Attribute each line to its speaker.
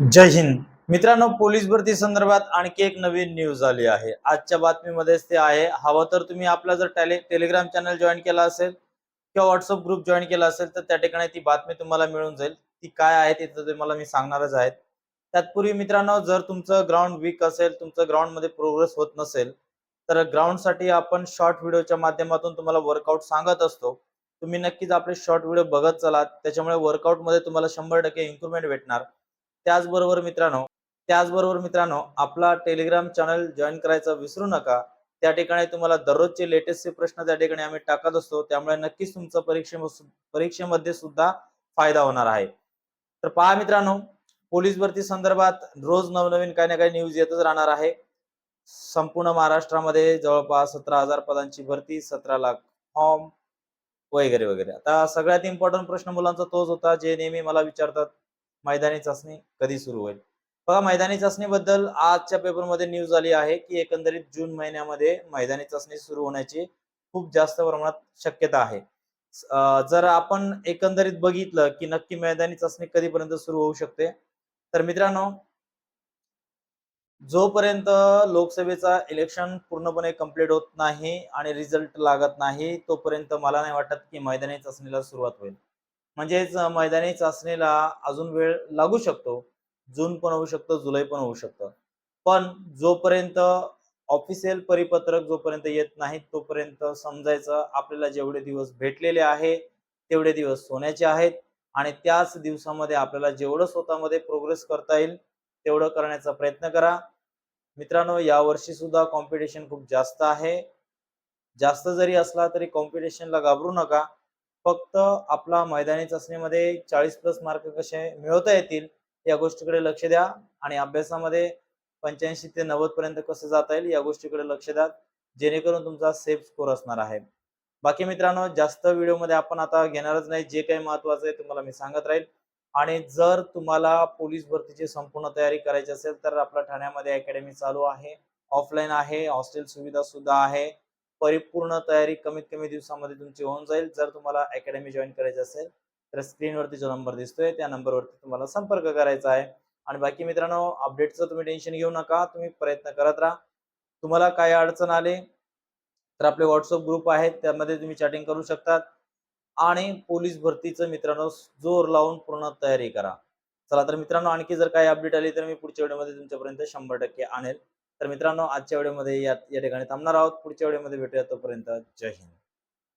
Speaker 1: जय हिंद. मित्रांनो पोलीस भरती संदर्भात आणखी एक नवीन न्यूज आली आहे. आजच्या बातमीमध्येच ते आहे. हवं तर तुम्ही आपला जर टेले टेलिग्राम चॅनल जॉईन केला असेल किंवा व्हॉट्सअप ग्रुप जॉईन केला असेल तर त्या ठिकाणी ती बातमी तुम्हाला मिळून जाईल. ती काय आहे ते तुम्हाला मी सांगणारच आहे. त्यातपूर्वी मित्रांनो जर तुमचं ग्राउंड वीक असेल तुमचं ग्राउंडमध्ये प्रोग्रेस होत नसेल तर ग्राउंडसाठी आपण शॉर्ट व्हिडिओच्या माध्यमातून तुम्हाला वर्कआउट सांगत असतो. तुम्ही नक्कीच आपले शॉर्ट व्हिडिओ बघत चला त्याच्यामुळे वर्कआउटमध्ये तुम्हाला शंभर टक्के इम्प्रुव्हमेंट भेटणार. त्याचबरोबर मित्रांनो त्याचबरोबर मित्रांनो आपला टेलिग्राम चॅनल जॉईन करायचा विसरू नका. त्या ठिकाणी तुम्हाला दररोजचे लेटेस्टचे प्रश्न त्या ठिकाणी आम्ही टाकत असतो. त्यामुळे नक्कीच तुमचा परीक्षे परीक्षेमध्ये सुद्धा फायदा होणार आहे. तर पहा मित्रांनो पोलीस भरती संदर्भात रोज नवनवीन काही ना काही न्यूज येतच राहणार आहे. संपूर्ण महाराष्ट्रामध्ये जवळपास सतरा हजार पदांची भरती सतरा लाख फॉर्म वगैरे वगैरे. आता सगळ्यात इम्पॉर्टंट प्रश्न मुलांचा तोच होता जे नेहमी मला विचारतात मैदानी चाचणी कधी सुरू होईल? बघा मैदानी चाचणीबद्दल आजच्या पेपरमध्ये न्यूज आली आहे की एकंदरीत जून महिन्यामध्ये मैदानी चाचणी सुरू होण्याची खूप जास्त प्रमाणात शक्यता आहे. जर आपण एकंदरीत बघितलं की नक्की मैदानी चाचणी कधीपर्यंत सुरू होऊ शकते? तर मित्रांनो जोपर्यंत लोकसभेचा इलेक्शन पूर्णपणे कंप्लीट होत नाही आणि रिझल्ट लागत नाही तोपर्यंत मला नाही वाटत की मैदानी चाचणीला सुरुवात होईल. म्हणजेच मैदानी चाचणीला अजून वेळ लागू शकतो. जून पण होऊ शकतं जुलै पण होऊ शकतं. पण जोपर्यंत ऑफिशियल परिपत्रक जोपर्यंत येत नाही तोपर्यंत समजायचं आपल्याला जेवढे दिवस भेटलेले आहे तेवढे दिवस सोन्याचे आहेत. आणि त्याच दिवसामध्ये आपल्याला जेवढं स्वतःमध्ये प्रोग्रेस करता येईल तेवढं करण्याचा प्रयत्न करा. मित्रांनो यावर्षी सुद्धा कॉम्पिटिशन खूप जास्त आहे. जास्त जरी असला तरी कॉम्पिटिशनला घाबरू नका. फक्त आपला मैदानी चाचणीमध्ये चाळीस प्लस मार्क कसे मिळवता येतील या गोष्टीकडे लक्ष द्या आणि अभ्यासामध्ये पंच्याऐंशी ते नव्वद पर्यंत कसं जाता येईल या गोष्टीकडे लक्ष द्या जेणेकरून तुमचा सेफ स्कोर असणार आहे. बाकी मित्रांनो जास्त व्हिडिओमध्ये आपण आता घेणारच नाही जे काही महत्वाचं आहे तुम्हाला मी सांगत राहील. आणि जर तुम्हाला पोलीस भरतीची संपूर्ण तयारी करायची असेल तर आपल्या ठाण्यामध्ये अकॅडमी चालू आहे ऑफलाईन आहे हॉस्टेल सुविधा सुद्धा आहे. परिपूर्ण तयारी कमीत कमी दिवसामध्ये तुमची होऊन जाईल. जर तुम्हाला अकॅडमी जॉईन करायची असेल तर स्क्रीनवरती जो नंबर दिसतोय त्या नंबरवरती तुम्हाला संपर्क करायचा आहे. आणि बाकी मित्रांनो अपडेटचं तुम्ही टेन्शन घेऊ नका. तुम्ही प्रयत्न करत राहा. तुम्हाला काय अडचण आली तर आपले व्हॉट्सअप ग्रुप आहेत. त्यामध्ये तुम्ही चॅटिंग करू शकतात. आणि पोलीस भरतीचं मित्रांनो जोर लावून पूर्ण तयारी करा. चला तर मित्रांनो आणखी जर काही अपडेट आली तर मी पुढच्या व्हिडिओमध्ये तुमच्यापर्यंत शंभर टक्के आणेल. तर मित्रांनो आजच्या व्हिडिओमध्ये या या ठिकाणी थांबणार आहोत. पुढच्या व्हिडिओमध्ये भेटूया तोपर्यंत जय हिंद.